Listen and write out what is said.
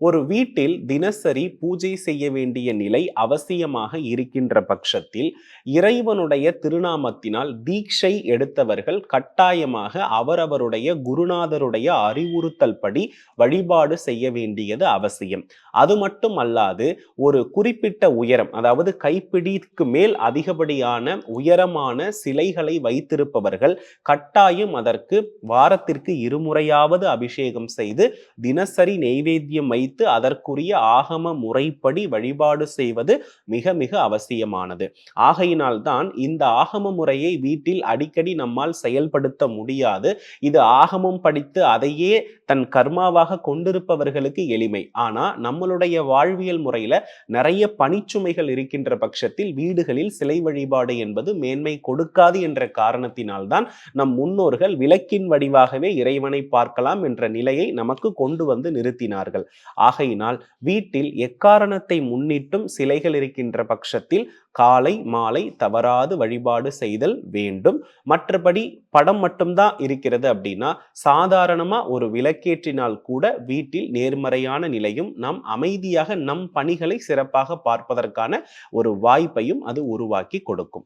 ஒரு வீட்டில் தினசரி பூஜை செய்ய வேண்டிய நிலை அவசியமாக இருக்கின்ற பட்சத்தில் இறைவனுடைய திருநாமத்தினால் தீட்சை எடுத்தவர்கள் கட்டாயமாக அவரவருடைய குருநாதருடைய அறிவுறுத்தல் படி வழிபாடு செய்ய வேண்டியது அவசியம். அது மட்டும் அல்லாது ஒரு குறிப்பிட்ட உயரம் அதாவது கைப்பிடிக்கு மேல் அதிகப்படியான உயரமான சிலைகளை வைத்திருப்பவர்கள் கட்டாயம் அதற்கு வாரத்திற்கு இருமுறையாவது அபிஷேகம் செய்து தினசரி நெய்வேத்தியம் வைத்து அதற்குரிய ஆகம முறைப்படி வழிபாடு செய்வது மிக மிக அவசியமானது. ஆகையினால் தான் இந்த ஆகம முறையை வீட்டில் அடிக்கடி நம்மால் செயல்படுத்த முடியாது. இது ஆகமம் படித்து அதையே தன் கர்மாவாக கொண்டிருப்பவர்களுக்கு எளிமை. ஆனா நம்மளுடைய வாழ்வியல் முறையில நிறைய பணிச்சுமைகள் இருக்கின்ற பட்சத்தில் வீடுகளில் சிலை வழிபாடு என்பது மேன்மை கொடுக்காது என்ற காரணத்தினால்தான் நம் முன்னோர்கள் விளக்கின் வடிவாகவே இறைவனை பார்க்கலாம் என்ற நிலையை நமக்கு கொண்டு வந்து நிறுத்தினார்கள். ஆகையினால் வீட்டில் எக்காரணத்தை முன்னிட்டும் சிலைகள் இருக்கின்ற பட்சத்தில் காலை மாலை தவறாது வழிபாடு செய்தல் வேண்டும். மற்றபடி படம் மட்டும்தான் இருக்கிறது அப்படின்னா சாதாரணமா ஒரு விளக்கேற்றினால் கூட வீட்டில் நேர்மறையான நிலையும் நாம் அமைதியாக நம் பணிகளை சிறப்பாக பார்ப்பதற்கான ஒரு வாய்ப்பையும் அது உருவாக்கி கொடுக்கும்.